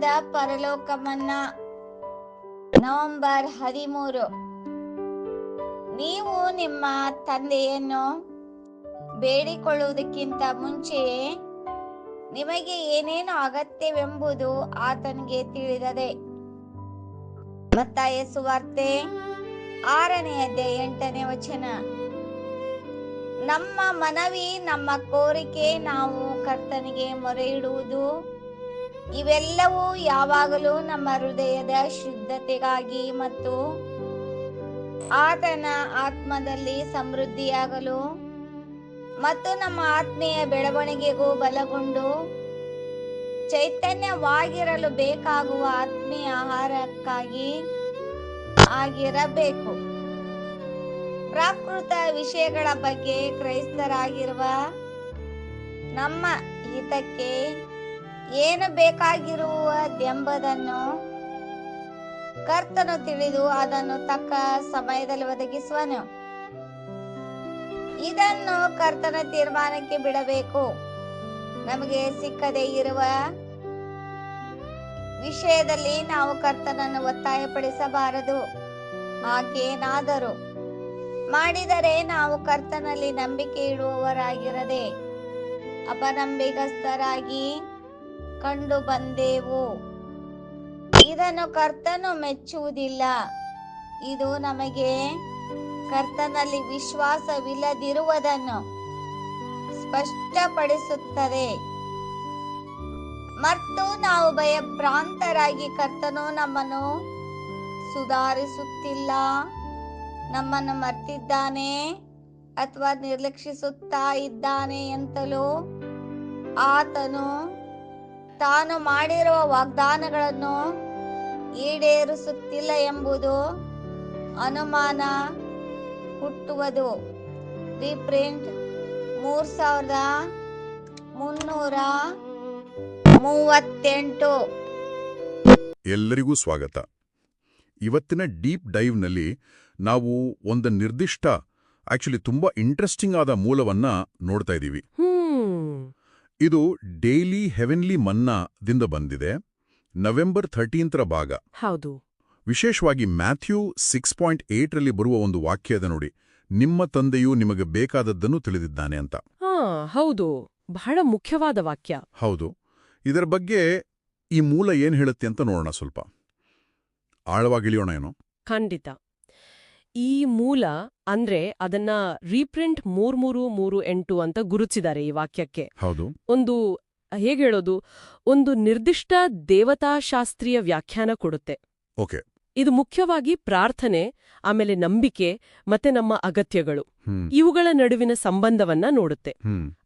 ದಿನದ ಪರಲೋಕವನ್ನ ನವೆಂಬರ್ ಹದಿಮೂರು. ನೀವು ನಿಮ್ಮ ತಂದೆಯನ್ನು ಬೇಡಿಕೊಳ್ಳುವುದಕ್ಕಿಂತ ಮುಂಚೆಯೇ ನಿಮಗೆ ಏನೇನು ಅಗತ್ಯವೆಂಬುದು ಆತನಿಗೆ ತಿಳಿದದೆ. ಮತ್ತಾಯ ಸುವಾರ್ತೆ ಆರನೇ ಅಧ್ಯಾಯ ಎಂಟನೇ ವಚನ. ನಮ್ಮ ಮನವಿ, ನಮ್ಮ ಕೋರಿಕೆ ನಾವು ಕರ್ತನಿಗೆ ಮೊರೆ ಇಡುವುದು ಇವೆಲ್ಲವೂ ಯಾವಾಗಲೂ ನಮ್ಮ ಹೃದಯದ ಶುದ್ಧತೆಗಾಗಿ ಮತ್ತು ಆತನ ಆತ್ಮದಲ್ಲಿ ಸಮೃದ್ಧಿಯಾಗಲು ಮತ್ತು ನಮ್ಮ ಆತ್ಮೀಯ ಬೆಳವಣಿಗೆಗೂ ಬಲಗೊಂಡು ಚೈತನ್ಯವಾಗಿರಲು ಬೇಕಾಗುವ ಆತ್ಮೀಯ ಆಹಾರಕ್ಕಾಗಿ ಆಗಿರಬೇಕು. ಪ್ರಾಕೃತ ವಿಷಯಗಳ ಬಗ್ಗೆ ಕ್ರೈಸ್ತರಾಗಿರುವ ನಮ್ಮ ಹಿತಕ್ಕೆ ಏನು ಬೇಕಾಗಿರುವುದೆಂಬುದನ್ನು ಕರ್ತನು ತಿಳಿದು ಅದನ್ನು ತಕ್ಕ ಸಮಯದಲ್ಲಿ ಒದಗಿಸುವನು. ಇದನ್ನು ಕರ್ತನ ತೀರ್ಮಾನಕ್ಕೆ ಬಿಡಬೇಕು. ನಮಗೆ ಸಿಕ್ಕದೇ ಇರುವ ವಿಷಯದಲ್ಲಿ ನಾವು ಕರ್ತನನ್ನು ಒತ್ತಾಯಪಡಿಸಬಾರದು. ಹಾಗೇನಾದರೂ ಮಾಡಿದರೆ ನಾವು ಕರ್ತನಲ್ಲಿ ನಂಬಿಕೆ ಇಡುವವರಾಗಿರದೆ ಅಪನಂಬಿಗಸ್ತರಾಗಿ ಕಂಡು ಬಂದೆವು. ಇದನ್ನು ಕರ್ತನು ಮೆಚ್ಚುವುದಿಲ್ಲ. ಇದು ನಮಗೆ ಕರ್ತನಲ್ಲಿ ವಿಶ್ವಾಸವಿಲ್ಲದಿರುವುದನ್ನು ಸ್ಪಷ್ಟಪಡಿಸುತ್ತದೆ. ಮತ್ತು ನಾವು ಭಯಭ್ರಾಂತರಾಗಿ ಕರ್ತನು ನಮ್ಮನ್ನು ಸುಧಾರಿಸುತ್ತಿಲ್ಲ. ನಮ್ಮನ್ನು ಮರ್ತಿದ್ದಾನೆ ಅಥವಾ ನಿರ್ಲಕ್ಷಿಸುತ್ತಾ ಇದ್ದಾನೆ ಅಂತಲೂ ಆತನು ತಾನು ಮಾಡಿರುವ ವಾಗ್ದಾನಗಳನ್ನು ಈಡೇರಿಸುತ್ತಿಲ್ಲ ಎಂಬುದು ಅನುಮಾನ ಹುಟ್ಟುವುದು. ರೀಪ್ರಿಂಟ್ ಮೂರ್ ಸಾವಿರದ ಮುನ್ನೂರ ಮೂವತ್ತೆಂಟು. ಎಲ್ಲರಿಗೂ ಸ್ವಾಗತ. ಇವತ್ತಿನ ಡೀಪ್ ಡೈವ್ನಲ್ಲಿ ನಾವು ಒಂದು ನಿರ್ದಿಷ್ಟ ಆಕ್ಚುಲಿ ತುಂಬಾ ಇಂಟ್ರೆಸ್ಟಿಂಗ್ ಆದ ಮೂಲವನ್ನ ನೋಡ್ತಾ ಇದ್ದೀವಿ. ಇದು ಡೇಲಿ ಹೆವೆನ್ಲಿ ಮನ್ನಾದಿಂದ ಬಂದಿದೆ. ನವೆಂಬರ್ ಥರ್ಟೀನ್ತ್ರ ಭಾಗ. ಹೌದು. ವಿಶೇಷವಾಗಿ ಮ್ಯಾಥ್ಯೂ ಸಿಕ್ಸ್ ಪಾಯಿಂಟ್ ಏಟ್ರಲ್ಲಿ ಬರುವ ಒಂದು ವಾಕ್ಯದ ನೋಡಿ. ನಿಮ್ಮ ತಂದೆಯು ನಿಮಗೆ ಬೇಕಾದದ್ದನ್ನು ತಿಳಿದಿದ್ದಾನೆ ಅಂತ. ಹೌದು. ಬಹಳ ಮುಖ್ಯವಾದ ವಾಕ್ಯ. ಹೌದು. ಇದರ ಬಗ್ಗೆ ಈ ಮೂಲ ಏನ್ ಹೇಳುತ್ತೆ ಅಂತ ನೋಡೋಣ ಸ್ವಲ್ಪ. ಆಳವಾಗಿಳಿಯೋಣ ಏನೋ. ಖಂಡಿತ. ಈ ಮೂಲ ಅಂದ್ರೆ ಅದನ್ನ ರೀಪ್ರಿಂಟ್ ಮೂರ್ ಮೂರು ಮೂರು ಎಂಟು ಅಂತ ಗುರುತಿಸಿದ್ದಾರೆ ಈ ವಾಕ್ಯಕ್ಕೆ. ಹೌದು. ಒಂದು ಹೇಗೆ ಹೇಳೋದು? ಒಂದು ನಿರ್ದಿಷ್ಟ ದೇವತಾಶಾಸ್ತ್ರೀಯ ವ್ಯಾಖ್ಯಾನ ಕೊಡುತ್ತೆ. ಓಕೆ. ಇದು ಮುಖ್ಯವಾಗಿ ಪ್ರಾರ್ಥನೆ ಆಮೇಲೆ ನಂಬಿಕೆ ಮತ್ತೆ ನಮ್ಮ ಅಗತ್ಯಗಳು. ಇವುಗಳ ನಡುವಿನ ಸಂಬಂಧವನ್ನ ನೋಡುತ್ತೆ.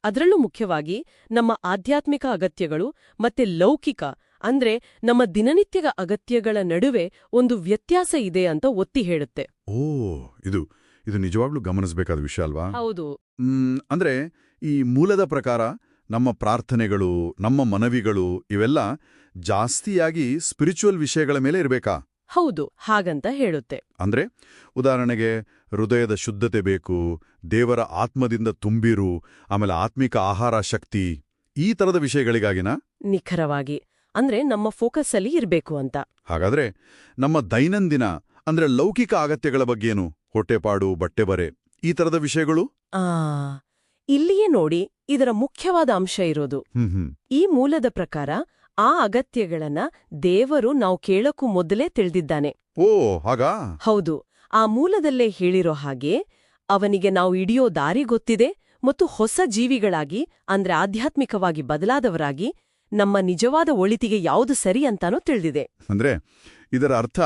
ಅದರಲ್ಲೂ ಮುಖ್ಯವಾಗಿ ನಮ್ಮ ಆಧ್ಯಾತ್ಮಿಕ ಅಗತ್ಯಗಳು ಮತ್ತೆ ಲೌಕಿಕ ಅಂದ್ರೆ ನಮ್ಮ ದಿನನಿತ್ಯದ ಅಗತ್ಯಗಳ ನಡುವೆ ಒಂದು ವ್ಯತ್ಯಾಸ ಇದೆ ಅಂತ ಒತ್ತಿ ಹೇಳುತ್ತೆ. ಓ ಇದು ಇದು ನಿಜವಾಗ್ಲೂ ಗಮನಿಸಬೇಕಾದ ವಿಷಯ ಅಲ್ವಾ? ಹೌದು. ಅಂದ್ರೆ ಈ ಮೂಲದ ಪ್ರಕಾರ ನಮ್ಮ ಪ್ರಾರ್ಥನೆಗಳು ನಮ್ಮ ಮನವಿಗಳು ಇವೆಲ್ಲ ಜಾಸ್ತಿಯಾಗಿ ಸ್ಪಿರಿಚುವಲ್ ವಿಷಯಗಳ ಮೇಲೆ ಇರಬೇಕಾ? ಹೌದು ಹಾಗಂತ ಹೇಳುತ್ತೆ. ಅಂದ್ರೆ ಉದಾಹರಣೆಗೆ ಹೃದಯದ ಶುದ್ಧತೆ ಬೇಕು ದೇವರ ಆತ್ಮದಿಂದ ತುಂಬಿರು ಆಮೇಲೆ ಆತ್ಮಿಕ ಆಹಾರ ಶಕ್ತಿ ಈ ತರದ ವಿಷಯಗಳಿಗಾಗಿನ? ನಿಖರವಾಗಿ. ಅಂದ್ರೆ ನಮ್ಮ ಫೋಕಸ್ ಅಲ್ಲಿ ಇರಬೇಕು ಅಂತ. ಹಾಗಾದ್ರೆ ನಮ್ಮ ದೈನಂದಿನ ಅಂದ್ರೆ ಲೌಕಿಕ ಅಗತ್ಯಗಳ ಏನು ಹೊಟ್ಟೆಪಾಡು ಬಟ್ಟೆ ಬರೆ ಈ ತರದ ವಿಷಯಗಳು? ಆ ಇಲ್ಲಿಯೇ ನೋಡಿ ಇದರ ಮುಖ್ಯವಾದ ಅಂಶ ಇರೋದು. ಈ ಮೂಲದ ಪ್ರಕಾರ ಆ ಅಗತ್ಯಗಳನ್ನ ದೇವರು ನಾವು ಕೇಳಕ್ಕೂ ಮೊದಲೇ ತಿಳಿದಿದ್ದಾನೆ. ಓ ಹಾಗಾ? ಹೌದು. ಆ ಮೂಲದಲ್ಲೇ ಹೇಳಿರೋ ಹಾಗೆ ಅವನಿಗೆ ನಾವು ಇಡಿಯೋ ದಾರಿ ಗೊತ್ತಿದೆ ಮತ್ತು ಹೊಸ ಜೀವಿಗಳಾಗಿ ಅಂದ್ರೆ ಆಧ್ಯಾತ್ಮಿಕವಾಗಿ ಬದಲಾದವರಾಗಿ ನಮ್ಮ ನಿಜವಾದ ಒಳಿತಿಗೆ ಯಾವುದು ಸರಿ ಅಂತಾನೂ ತಿಳಿದಿದೆ. ಅಂದ್ರೆ ಇದರ ಅರ್ಥ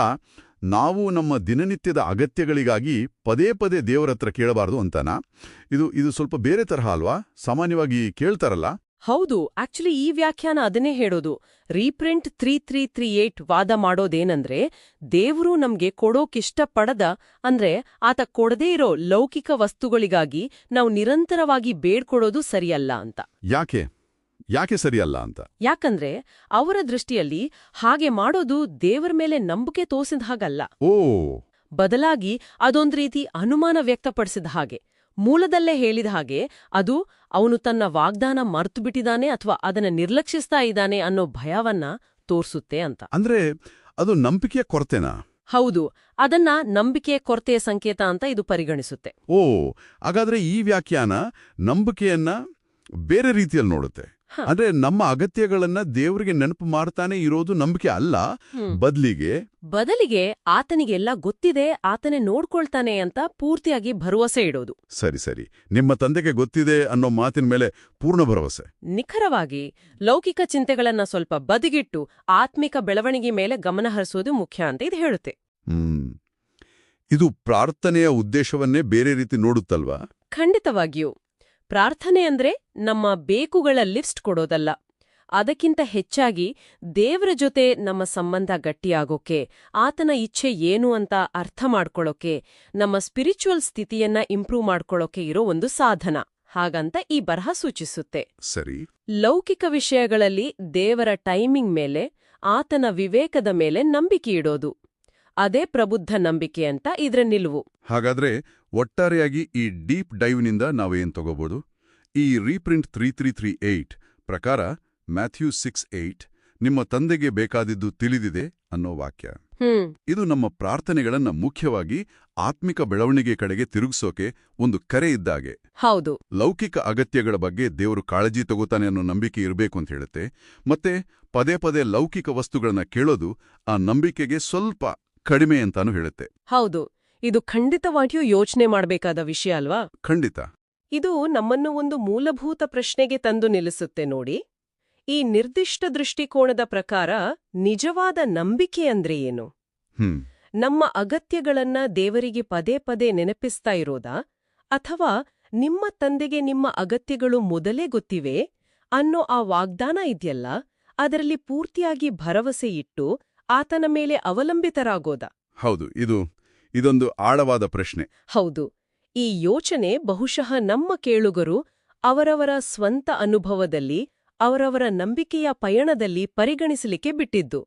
ನಾವು ನಮ್ಮ ದಿನನಿತ್ಯದ ಅಗತ್ಯಗಳಿಗಾಗಿ ಪದೇ ಪದೇ ದೇವರ ಹತ್ರ ಕೇಳಬಾರದು ಅಂತನಾ? ಇದು ಇದು ಸ್ವಲ್ಪ ಬೇರೆ ತರಹ ಅಲ್ವಾ? ಸಾಮಾನ್ಯವಾಗಿ ಕೇಳ್ತಾರಲ್ಲ. ಹೌದು ಆಕ್ಚುಲಿ ಈ ವ್ಯಾಖ್ಯಾನ ಅದನ್ನೇ ಹೇಳೋದು. Reprint three three three eight ವಾದ ಮಾಡೋದೇನಂದ್ರೆ ದೇವರು ನಮ್ಗೆ ಕೊಡೋಕಿಷ್ಟಪಡದ ಅಂದ್ರೆ ಆತ ಕೊಡದೇ ಇರೋ ಲೌಕಿಕ ವಸ್ತುಗಳಿಗಾಗಿ ನಾವು ನಿರಂತರವಾಗಿ ಬೇಡ್ಕೊಡೋದು ಸರಿಯಲ್ಲ ಅಂತ. ಯಾಕೆ? ಯಾಕೆ ಸರಿಯಲ್ಲ ಅಂತ? ಯಾಕಂದ್ರೆ ಅವರ ದೃಷ್ಟಿಯಲ್ಲಿ ಹಾಗೆ ಮಾಡೋದು ದೇವರ ಮೇಲೆ ನಂಬಿಕೆ ತೋರಿಸಿದ ಹಾಗಲ್ಲ. ಓ. ಬದಲಾಗಿ ಅದೊಂದ್ ರೀತಿ ಅನುಮಾನ ವ್ಯಕ್ತಪಡಿಸಿದ ಹಾಗೆ ಮೂಲದಲ್ಲೇ ಹೇಳಿದ ಹಾಗೆ ಅದು ಅವನು ತನ್ನ ವಾಗ್ದಾನ ಮರ್ತು ಬಿಟ್ಟಿದ್ದಾನೆ ಅಥವಾ ಅದನ್ನ ನಿರ್ಲಕ್ಷಿಸ್ತಾ ಇದ್ದಾನೆ ಅನ್ನೋ ಭಯವನ್ನ ತೋರಿಸುತ್ತೆ ಅಂತ. ಅಂದ್ರೆ ಅದು ನಂಬಿಕೆಯ ಕೊರತೆನಾ? ಹೌದು ಅದನ್ನ ನಂಬಿಕೆಯ ಕೊರತೆಯ ಸಂಕೇತ ಅಂತ ಇದು ಪರಿಗಣಿಸುತ್ತೆ. ಓ ಹಾಗಾದ್ರೆ ಈ ವ್ಯಾಖ್ಯಾನ ನಂಬಿಕೆಯನ್ನ ಬೇರೆ ರೀತಿಯಲ್ಲಿ ನೋಡುತ್ತೆ. ಅಂದ್ರೆ ನಮ್ಮ ಅಗತ್ಯಗಳನ್ನ ದೇವರಿಗೆ ನೆನಪು ಮಾಡ್ತಾನೆ ಇರೋದು ನಂಬಿಕೆ ಅಲ್ಲ. ಬದಲಿಗೆ. ಬದಲಿಗೆ ಆತನಿಗೆಲ್ಲ ಗೊತ್ತಿದೆ ಆತನೇ ನೋಡ್ಕೊಳ್ತಾನೆ ಅಂತ ಪೂರ್ತಿಯಾಗಿ ಭರವಸೆ ಇಡೋದು. ಸರಿ ಸರಿ. ನಿಮ್ಮ ತಂದೆಗೆ ಗೊತ್ತಿದೆ ಅನ್ನೋ ಮಾತಿನ ಮೇಲೆ ಪೂರ್ಣ ಭರವಸೆ. ನಿಖರವಾಗಿ ಲೌಕಿಕ ಚಿಂತೆಗಳನ್ನ ಸ್ವಲ್ಪ ಬದಿಗಿಟ್ಟು ಆತ್ಮಿಕ ಬೆಳವಣಿಗೆ ಮೇಲೆ ಗಮನ ಹರಿಸೋದು ಮುಖ್ಯ ಅಂತ ಇದು ಹೇಳುತ್ತೆ. ಹ್ಮ್. ಇದು ಪ್ರಾರ್ಥನೆಯ ಉದ್ದೇಶವನ್ನೇ ಬೇರೆ ರೀತಿ ನೋಡುತ್ತಲ್ವಾ? ಖಂಡಿತವಾಗಿಯೂ. ಪ್ರಾರ್ಥನೆ ಅಂದ್ರೆ ನಮ್ಮ ಬೇಕುಗಳ ಲಿಸ್ಟ್ ಕೊಡೋದಲ್ಲ. ಅದಕ್ಕಿಂತ ಹೆಚ್ಚಾಗಿ ದೇವ್ರ ಜೊತೆ ನಮ್ಮ ಸಂಬಂಧ ಗಟ್ಟಿಯಾಗೋಕೆ ಆತನ ಇಚ್ಛೆ ಏನು ಅಂತ ಅರ್ಥ ಮಾಡ್ಕೊಳ್ಳೋಕೆ ನಮ್ಮ ಸ್ಪಿರಿಚುವಲ್ ಸ್ಥಿತಿಯನ್ನ ಇಂಪ್ರೂವ್ ಮಾಡ್ಕೊಳ್ಳೋಕೆ ಇರೋ ಒಂದು ಸಾಧನ. ಹಾಗಂತ ಈ ಬರಹ ಸೂಚಿಸುತ್ತೆ. ಸರಿ. ಲೌಕಿಕ ವಿಷಯಗಳಲ್ಲಿ ದೇವರ ಟೈಮಿಂಗ್ ಮೇಲೆ ಆತನ ವಿವೇಕದ ಮೇಲೆ ನಂಬಿಕೆ ಇಡೋದು. ಅದೇ ಪ್ರಬುದ್ಧ ನಂಬಿಕೆ ಅಂತ ಇದ್ರ ನಿಲುವು. ಹಾಗಾದ್ರೆ ಒಟ್ಟಾರೆಯಾಗಿ ಈ ಡೀಪ್ ಡೈವ್ನಿಂದ ನಾವೇನ್ ತಗೋಬಹುದು ಈ reprint three three three eight ಪ್ರಕಾರ ಮ್ಯಾಥ್ಯೂ ಸಿಕ್ಸ್ ಏಯ್ಟ್ ನಿಮ್ಮ ತಂದೆಗೆ ಬೇಕಾದಿದ್ದು ತಿಳಿದಿದೆ ಅನ್ನೋ ವಾಕ್ಯ. ಇದು ನಮ್ಮ ಪ್ರಾರ್ಥನೆಗಳನ್ನ ಮುಖ್ಯವಾಗಿ ಆತ್ಮಿಕ ಬೆಳವಣಿಗೆ ಕಡೆಗೆ ತಿರುಗಿಸೋಕೆ ಒಂದು ಕರೆ ಇದ್ದಾಗೆ ಹೌದು. ಲೌಕಿಕ ಅಗತ್ಯಗಳ ಬಗ್ಗೆ ದೇವರು ಕಾಳಜಿ ತಗೋತಾನೆ ಅನ್ನೋ ನಂಬಿಕೆ ಇರಬೇಕು ಅಂತ ಹೇಳುತ್ತೆ. ಮತ್ತೆ ಪದೇ ಪದೇ ಲೌಕಿಕ ವಸ್ತುಗಳನ್ನ ಕೇಳೋದು ಆ ನಂಬಿಕೆಗೆ ಸ್ವಲ್ಪ ಕಡಿಮೆ ಅಂತಾನು ಹೇಳುತ್ತೆ. ಹೌದು ಇದು ಖಂಡಿತವಾಗಿಯೂ ಯೋಚನೆ ಮಾಡಬೇಕಾದ ವಿಷಯ ಅಲ್ವಾ? ಖಂಡಿತ. ಇದು ನಮ್ಮನ್ನು ಒಂದು ಮೂಲಭೂತ ಪ್ರಶ್ನೆಗೆ ತಂದು ನಿಲ್ಲಿಸುತ್ತೆ ನೋಡಿ. ಈ ನಿರ್ದಿಷ್ಟ ದೃಷ್ಟಿಕೋನದ ಪ್ರಕಾರ ನಿಜವಾದ ನಂಬಿಕೆ ಅಂದ್ರೆ ಏನು? ನಮ್ಮ ಅಗತ್ಯಗಳನ್ನ ದೇವರಿಗೆ ಪದೇ ಪದೇ ನೆನಪಿಸ್ತಾ ಇರೋದಾ? ಅಥವಾ ನಿಮ್ಮ ತಂದೆಗೆ ನಿಮ್ಮ ಅಗತ್ಯಗಳು ಮೊದಲೇ ಗೊತ್ತಿವೆ ಅನ್ನೋ ಆ ವಾಗ್ದಾನ ಇದೆಯಲ್ಲ ಅದರಲ್ಲಿ ಪೂರ್ತಿಯಾಗಿ ಭರವಸೆ ಇಟ್ಟು ಆತನ ಮೇಲೆ ಅವಲಂಬಿತರಾಗೋದ? ಹೌದು ಇದು ಇದೊಂದು ಆಳವಾದ ಪ್ರಶ್ನೆ. ಹೌದು ಈ ಯೋಚನೆ ಬಹುಶಃ ನಮ್ಮ ಕೇಳುಗರು ಅವರವರ ಸ್ವಂತ ಅನುಭವದಲ್ಲಿ ಅವರವರ ನಂಬಿಕೆಯ ಪಯಣದಲ್ಲಿ ಪರಿಗಣಿಸಲಿಕ್ಕೆ ಬಿಟ್ಟಿದ್ದು.